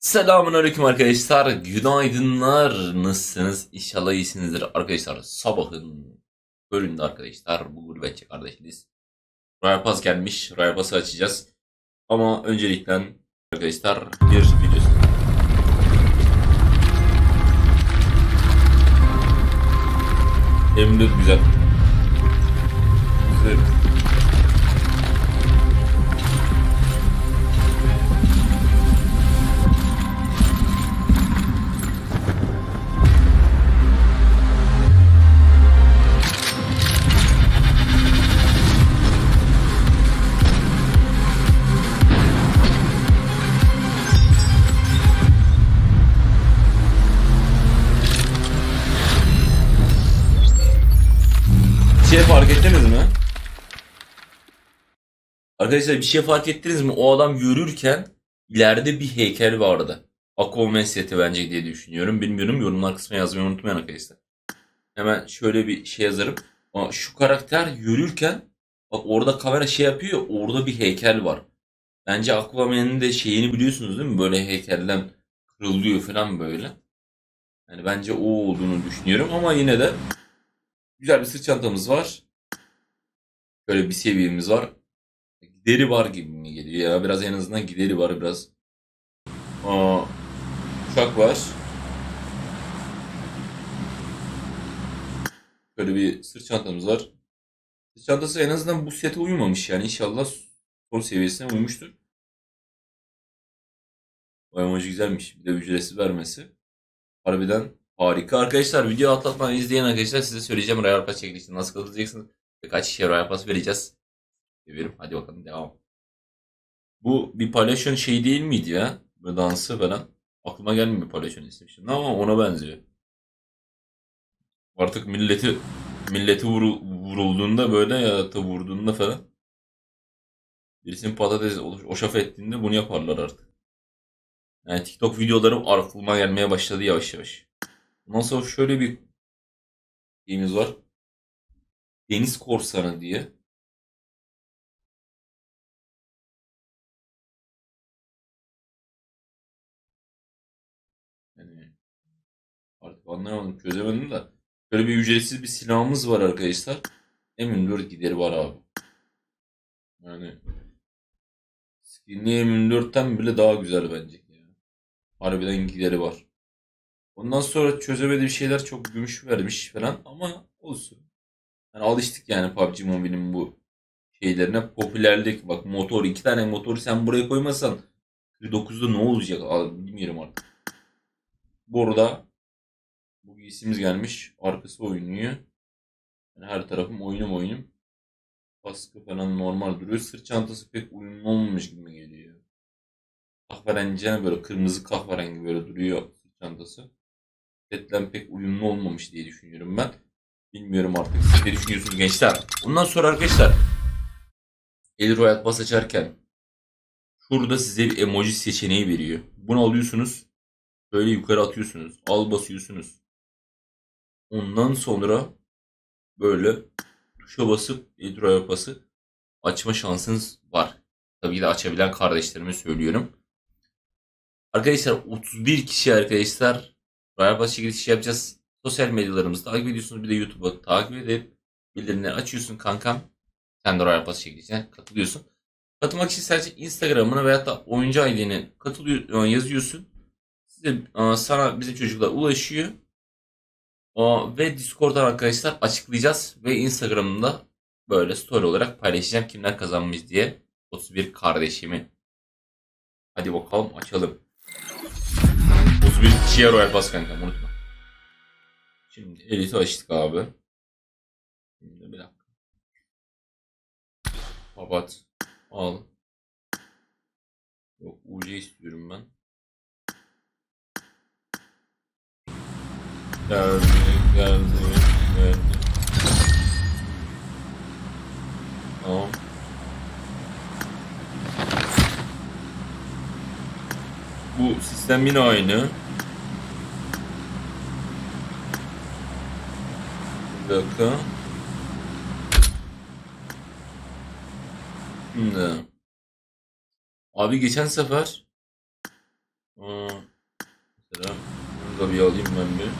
Selamun aleyküm arkadaşlar. Günaydınlar. Nasılsınız? İnşallah iyisinizdir arkadaşlar. Sabahın bölümünde arkadaşlar. Bu gurbetçi kardeşiniz. Royal Pass gelmiş. Royal Pass'ı açacağız. Ama öncelikle arkadaşlar bir video. M4 güzel. Güzel. Şey fark ettiniz mi? Arkadaşlar bir şey fark ettiniz mi? O adam yürürken ileride bir heykel vardı. Aquaman seti bence diye düşünüyorum. Bilmiyorum yorumlar kısmına yazmayı unutmayın arkadaşlar. Hemen şöyle bir şey yazarım. Şu karakter yürürken bak orada kamera şey yapıyor ya, orada bir heykel var. Bence Aquaman'ın de şeyini biliyorsunuz değil mi? Böyle heykelden kırılıyor falan böyle. Yani bence o olduğunu düşünüyorum ama yine de Güzel bir sırt çantamız var. Böyle bir seviyemiz var. Gideri var gibi mi geliyor ya? Biraz en azından gideri var biraz. Aa, uçak var. Böyle bir sırt çantamız var. Sırt çantası en azından bu sete uymamış yani. İnşallah son seviyesine uymuştur. Emoji güzelmiş. Bir de ücretsiz vermesi. Harbiden Harika arkadaşlar video atlatmadan izleyen arkadaşlar size söyleyeceğim Royal Pass çekilişini nasıl katılacaksınız ve kaç kişiye Royal Pass vereceğiz. Seviyorum hadi bakalım devam. Bu bir palyaçon şey değil miydi ya? Böyle dansı falan. Aklıma gelmiyor palyaçon ismi şimdi ama ona benziyor. Artık milleti milleti vuru- vurulduğunda böyle ya da vurduğunda falan birisinin patates oşaf ettiğinde bunu yaparlar artık. Yani TikTok videolarım aklıma gelmeye başladı yavaş yavaş. Ondan sonra şöyle bir şeyimiz var. Deniz Korsanı diye. Yani artık anlayamadım, çözemedim de. Böyle bir ücretsiz bir silahımız var arkadaşlar. M24 gideri var abi. Yani skinli M24'ten bile daha güzel bence. Yani. Harbiden gideri var. Ondan sonra çözemediği şeyler çok gümüş vermiş falan ama olsun. Yani alıştık yani PUBG Mobile'in bu şeylerine. Popülerlik bak motor iki tane motoru sen buraya koymasan 49'da ne olacak bilmiyorum artık. Bu arada bu giysimiz gelmiş. Arkası oynuyor. Yani her tarafım oyunum oyunum. Kaskı falan normal duruyor. Sırt çantası pek uyumlu olmamış gibi geliyor. Kahverengi böyle kırmızı kahverengi böyle duruyor sırt çantası setle pek uyumlu olmamış diye düşünüyorum ben. Bilmiyorum artık siz ne düşünüyorsunuz gençler. Ondan sonra arkadaşlar El Royal Pass açarken şurada size bir emoji seçeneği veriyor. Bunu alıyorsunuz. Böyle yukarı atıyorsunuz. Al basıyorsunuz. Ondan sonra böyle tuşa basıp El Royal Pass'ı açma şansınız var. Tabii ki de açabilen kardeşlerime söylüyorum. Arkadaşlar 31 kişi arkadaşlar Pass çekilişi yapacağız. Sosyal medyalarımızı takip ediyorsunuz. Bir de YouTube'u takip edip bildirimleri açıyorsun kankam. Sen de Pass çekilişine katılıyorsun. Katılmak için sadece Instagram'ına veyahut da oyuncu ID'ni katılıyor, e, yazıyorsun. Size, e, sana bizim çocuklar ulaşıyor. Ve Discord'dan arkadaşlar açıklayacağız. Ve Instagram'da böyle story olarak paylaşacağım kimler kazanmış diye. 31 kardeşimi. Hadi bakalım açalım. 31 kişiye Royal Pass kanka unutma. Şimdi Elite'i açtık abi. Şimdi bir dakika. Kapat. Al. Yok UC istiyorum ben. Geldi, geldi, geldi. Tamam. Bu sistem yine aynı. Dakika. Şimdi. Abi geçen sefer aa, Şurada bir alayım ben bir.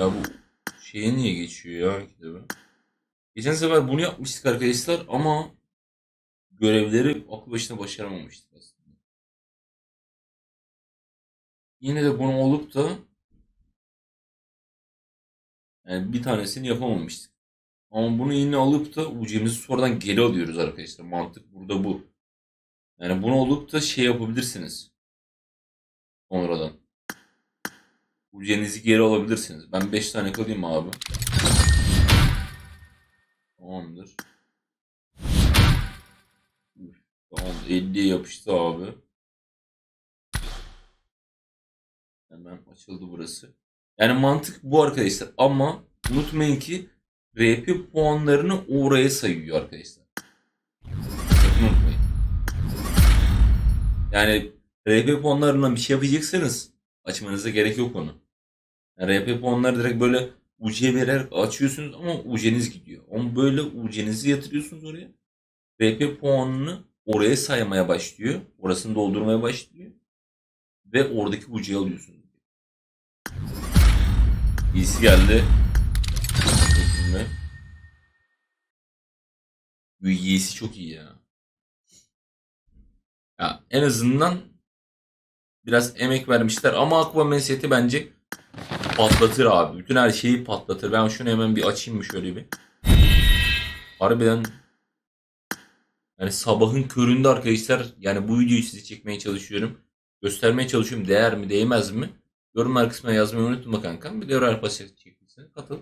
Ya bu şeye niye geçiyor ya kitabı? Geçen sefer bunu yapmıştık arkadaşlar ama görevleri aklı başına başaramamıştık aslında. Yine de bunu olup da yani bir tanesini yapamamıştık. Ama bunu yine alıp da ucumuzu sonradan geri alıyoruz arkadaşlar. Mantık burada bu. Yani bunu olup da şey yapabilirsiniz. Sonradan. Ucenizi geri alabilirsiniz. Ben 5 tane kalayım abi. Tamamdır. Tamam 50'ye yapıştı abi. Hemen açıldı burası. Yani mantık bu arkadaşlar ama unutmayın ki RP puanlarını oraya sayıyor arkadaşlar. Unutmayın. Yani RP puanlarından bir şey yapacaksanız açmanıza gerek yok onu. Yani RP puanları direkt böyle UC vererek açıyorsunuz ama UC'niz gidiyor. Ama böyle UC'nizi yatırıyorsunuz oraya. RP puanını oraya saymaya başlıyor. Orasını doldurmaya başlıyor. Ve oradaki UC'yi alıyorsunuz. İyisi geldi. Bakayım bir. İyisi çok iyi ya. Ya en azından biraz emek vermişler ama Aquaman seti bence patlatır abi. Bütün her şeyi patlatır. Ben şunu hemen bir açayım mı şöyle bir. Harbiden yani sabahın köründe arkadaşlar yani bu videoyu size çekmeye çalışıyorum. Göstermeye çalışıyorum. Değer mi değmez mi? Yorumlar kısmına yazmayı unutma kankam. Bir de Eural Paşa çekilsene katıl.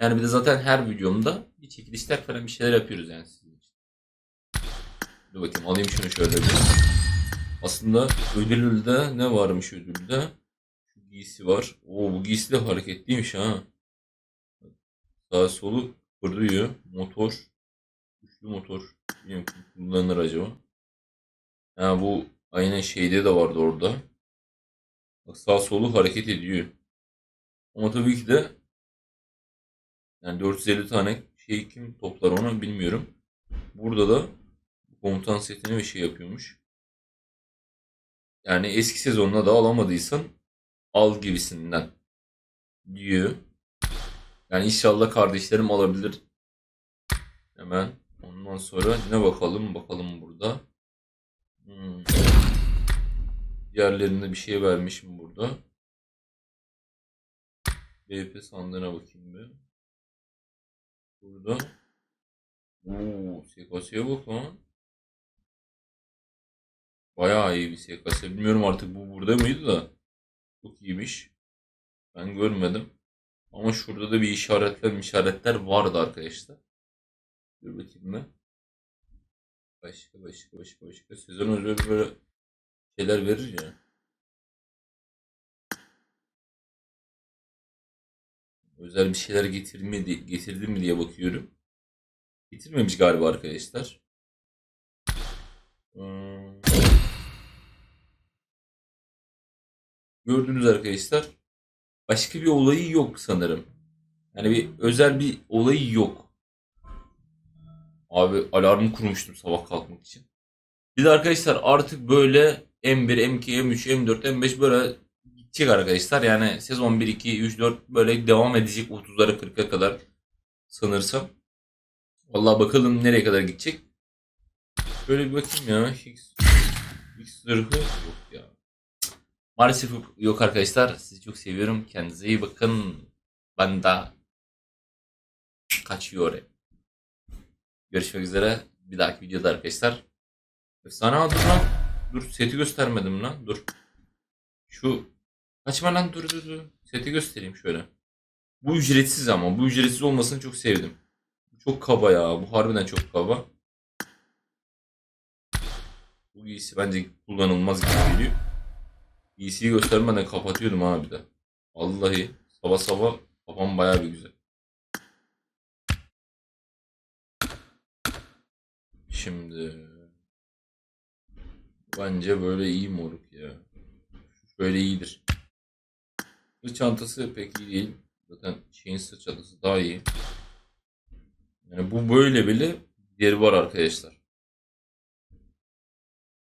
Yani bir de zaten her videomda bir çekilişler falan bir şeyler yapıyoruz yani sizin için. Dur bakayım alayım şunu şöyle bir. Aslında ödülde ne varmış ödülde? Şu giysi var. Oo bu giysi de hareketliymiş ha. Sağ solu kırıyor. Motor. Güçlü motor. Bilmiyorum kim kullanır acaba. Ha bu aynen şeyde de vardı orada. Sağ solu hareket ediyor. Ama tabii ki de yani 450 tane şey kim toplar onu bilmiyorum. Burada da komutan setini ve şey yapıyormuş. Yani eski sezonuna da alamadıysan al gibisinden diyor. Yani inşallah kardeşlerim alabilir. Hemen ondan sonra ne bakalım bakalım burada. Hmm. Diğerlerinde bir şey vermişim burada. BP sandığına bakayım bir. Burada. Oo, SKS'ye bak lan. Bayağı iyi bir SKS. Bilmiyorum artık bu burada mıydı da. Çok iyiymiş. Ben görmedim. Ama şurada da bir işaretler işaretler vardı arkadaşlar. Dur bakayım ben. Başka başka başka başka. Sezon özel böyle şeyler verir ya. Özel bir şeyler getirmedi, getirdi mi diye bakıyorum. Getirmemiş galiba arkadaşlar. Hmm. Gördünüz arkadaşlar. Başka bir olayı yok sanırım. Yani bir özel bir olayı yok. Abi alarmı kurmuştum sabah kalkmak için. Bir de arkadaşlar artık böyle M1, M2, M3, M4, M5 böyle gidecek arkadaşlar. Yani sezon 1, 2, 3, 4 böyle devam edecek 30'lara 40'a kadar sanırsam. Vallahi bakalım nereye kadar gidecek. Böyle bir bakayım ya. X, X yok ya. Maalesef yok, arkadaşlar. Sizi çok seviyorum. Kendinize iyi bakın. Ben de kaçıyorum. Görüşmek üzere. Bir dahaki videoda arkadaşlar. Efsane lan. Dur seti göstermedim lan. Dur. Şu kaçma lan dur dur dur. Seti göstereyim şöyle. Bu ücretsiz ama. Bu ücretsiz olmasını çok sevdim. Çok kaba ya. Bu harbiden çok kaba. Bu giysi bence kullanılmaz gibi geliyor. Giysiyi göstermeden kapatıyordum abi de. Vallahi sabah sabah kafam bayağı bir güzel. Şimdi bence böyle iyi moruk ya. Böyle iyidir. Sırt çantası pek iyi değil. Zaten şeyin sırt çantası daha iyi. Yani bu böyle bile diğeri var arkadaşlar.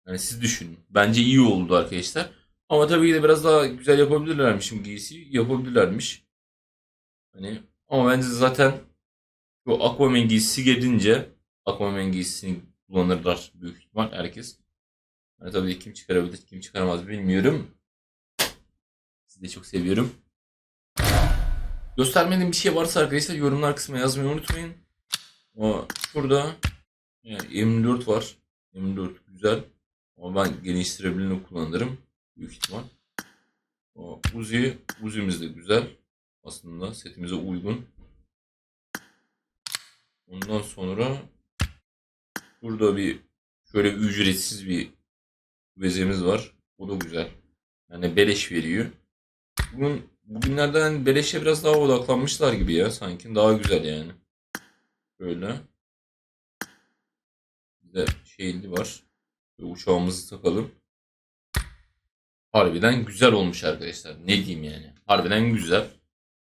Yani siz düşünün. Bence iyi oldu arkadaşlar. Ama tabii ki de biraz daha güzel yapabilirlermiş şimdi giysi. Yapabilirlermiş. Hani ama bence zaten bu Aquaman giysisi gelince Aquaman giysisini kullanırlar büyük ihtimal herkes. Yani tabii ki kim çıkarabilir kim çıkaramaz bilmiyorum. Sizi de çok seviyorum. Göstermediğim bir şey varsa arkadaşlar yorumlar kısmına yazmayı unutmayın. O şurada yani M4 var. M4 güzel. Ama ben geliştirebileni kullanırım. Büyük ihtimal. O Uzi, Uzi'miz de güzel. Aslında setimize uygun. Ondan sonra burada bir şöyle ücretsiz bir bezemiz var. O da güzel. Yani beleş veriyor. Bugün bugünlerden beleşe biraz daha odaklanmışlar gibi ya sanki. Daha güzel yani. Böyle. Bir de şeyli var. Ve uçağımızı takalım. Harbiden güzel olmuş arkadaşlar. Ne diyeyim yani. Harbiden güzel.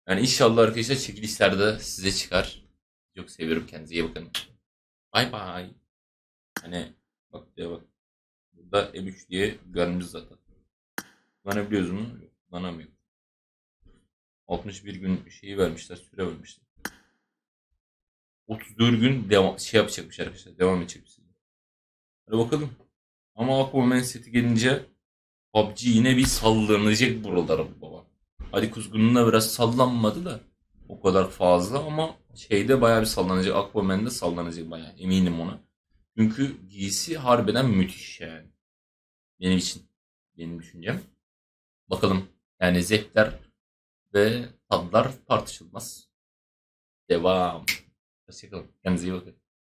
Yani inşallah arkadaşlar çekilişlerde size çıkar. Çok seviyorum kendinize iyi bakın. Bay bay. Hani bak diye bak. Burada M3 diye görmüş zaten. Kullanabiliyoruz mu? Yok, kullanamıyor. 61 gün şeyi vermişler, süre vermişler. 34 gün devam, şey yapacakmış arkadaşlar. Devam edecekmiş. Hadi bakalım. Ama Aquaman seti gelince PUBG yine bir sallanacak buralara baba. Hadi kuzgununa biraz sallanmadı da o kadar fazla ama şeyde bayağı bir sallanacak. Aquaman'de sallanacak bayağı eminim ona. Çünkü giysi harbiden müthiş yani. Benim için. Benim düşüncem. Bakalım. Yani zevkler ve tadlar tartışılmaz. Devam. Hoşçakalın. Kendinize iyi bakın.